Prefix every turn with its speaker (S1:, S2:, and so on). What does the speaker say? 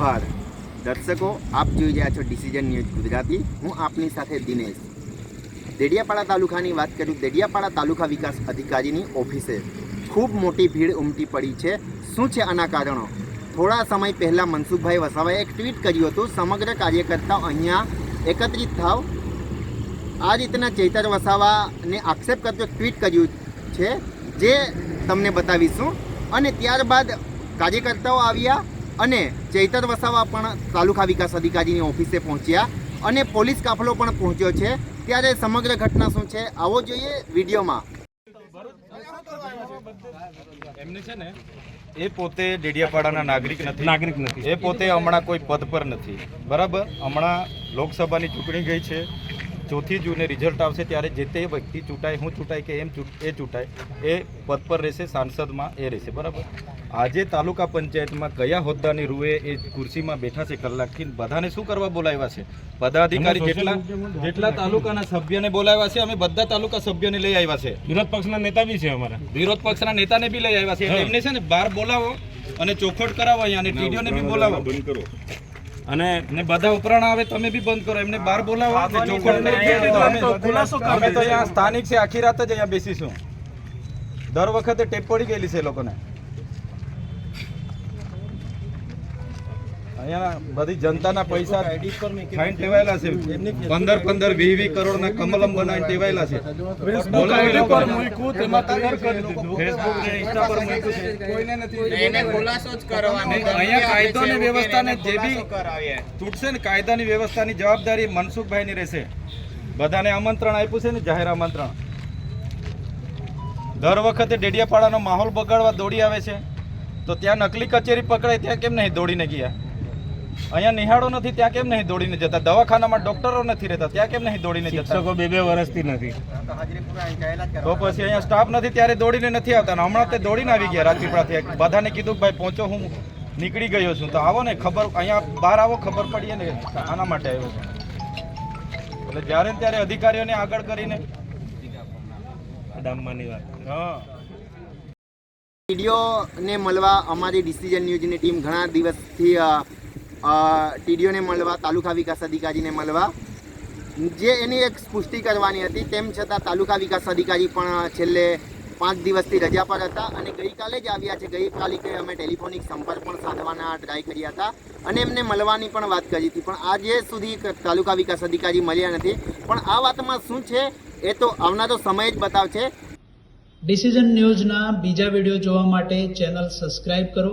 S1: જોહાર દર્શકો, આપ જોઈ રહ્યા છો ડિસિઝન ન્યૂઝ ગુજરાતી. હું આપની સાથે દિનેશ. દેડિયાપાડા તાલુકાની વાત કરું, દેડિયાપાડા તાલુકા વિકાસ અધિકારીની ઓફિસે. ખૂબ મોટી ભીડ ઉમટી પડી છે. શું છે આના કારણો? થોડા સમય પહેલાં મનસુખભાઈ વસાવાએ એક ટ્વીટ કર્યું હતું, સમગ્ર કાર્યકર્તાઓ અહીંયા એકત્રિત થાવ. આ રીતના ચૈતર વસાવાને આક્ષેપ કરતો ટ્વીટ કર્યું છે, જે તમને બતાવીશું. અને ત્યારબાદ કાર્યકર્તાઓ આવ્યા અને ચૈતર વસાવા પણ તાલુકા વિકાસ અધિકારીની ઓફિસે પહોંચ્યા અને પોલીસ કાફલો પણ પહોંચ્યો છે. ત્યારે સમગ્ર ઘટના શું છે આવો જોઈએ વિડીયોમાં.
S2: એમને છે ને એ પોતે ડેડિયાપાડાના નાગરિક નથી.
S3: નાગરિક નથી.
S2: એ પોતે હમણાં કોઈ પદ પર નથી. બરાબર? હમણાં લોકસભાની ચૂંટણી ગઈ છે. ચોથી જૂને રિઝલ્ટ આવશે ત્યારે જે તે વ્યક્તિ ચૂંટાય હું ચૂંટાય કે એમ ચૂંટ- એ ચૂંટાય એ પદ પર રહેશે સાંસદમાં એ રહેશે. બરાબર? આજે તાલુકા પંચાયતમાં કયા હોદ્દાની રૂએ એ ખુરશીમાં બેઠા છે કલાકથી બધાને શું કરવા બોલાવ્યા છે? પદાધિકારી જેટલા જેટલા તાલુકાના સભ્યને બોલાવ્યા છે અમે બધા તાલુકા સભ્યને લઈ આવ્યા છે.
S3: વિરોધ પક્ષના નેતા બી છે અમારા.
S2: વિરોધ પક્ષના નેતાને બી લઈ આવ્યા છે. એમને છે ને બહાર બોલાવો અને ચોખવટ કરાવો અહીંયા અને ટીડીઓને બી બોલાવો.
S3: અને
S2: ને બધા ઉપરાણ આવે તમે બી બંધ કરો. એમને બહાર બોલાવો અને ચોખવટ અમે તો
S3: કરી.
S2: અહીંયા સ્થાનિક છે આખી રાત જ અહીંયા બેસીશું. દર વખતે ટેપ પડી ગયેલી છે એ લોકોને. અહીંયા બધી જનતાના પૈસા ટેવાયેલા છે. પંદર પંદર વીસ વીસ કરોડના કમલમ બનાવીને ટેવાયેલા છે. ને ઇન્સ્ટા પર મૂક્યું છે. કોઈને નથી અહીંયા કાયદો અને વ્યવસ્થાને જે બી તૂટશે ને કાયદાની વ્યવસ્થાની જવાબદારી મનસુખભાઈની રહેશે. બધાને આમંત્રણ આપ્યું છે ને જાહેર આમંત્રણ. દર વખતે ડેડિયાપાડાનો માહોલ બગાડવા દોડી આવે છે. તો ત્યાં નકલી કચેરી પકડાય ત્યાં કેમ નહીં દોડીને ગયા? અહીંયા નિહાળો નથી ત્યાં કેમ નહીં દોડીને જતા? દવાખાનામાં ડોક્ટરો નથી રહેતા ત્યાં કેમ નહીં દોડીને જતા?
S3: શિક્ષકો બે બે વર્ષથી નથી.
S2: તો પછી અહીંયા સ્ટાફ નથી ત્યારે દોડીને નથી આવતા. અને હમણાં તે દોડીને આવી ગયા રાજપીપળાથી. બધાને કીધું કે ભાઈ પહોંચો હું નીકળી ગયો છું. તો આવો ને ખબર અહીંયા બહાર આવો ખબર પડીએ ને આના માટે આવ્યો છું. એટલે જ્યારે ત્યારે અધિકારીઓને આગળ કરીને
S3: ડામમાંની વાત.
S2: હા.
S1: વિડીયોને મળવા અમારી ડિસિઝન ન્યૂઝની ટીમ ઘણા દિવસથી ટીડીઓને મળવા, તાલુકા વિકાસ અધિકારીને મળવા. જે એની એક પુષ્ટિ કરવાની હતી, તેમ છતાં તાલુકા વિકાસ અધિકારી પણ છેલ્લે પાંચ દિવસથી રજા પર હતા અને ગઈકાલે જ આવ્યા છે. ગઈકાલે કે અમે ટેલિફોનિક સંપર્ક પણ સાધવાના ટ્રાય કર્યા હતા અને એમને મળવાની પણ વાત કરી હતી. પણ આજે સુધી તાલુકા વિકાસ અધિકારી મળ્યા નથી. પણ આ વાતમાં શું છે એ તો આવનારો સમય જ બતાવશે.
S4: ડિસિઝન ન્યૂઝના બીજા વીડિયો જોવા માટે ચેનલ સબસ્ક્રાઇબ કરો.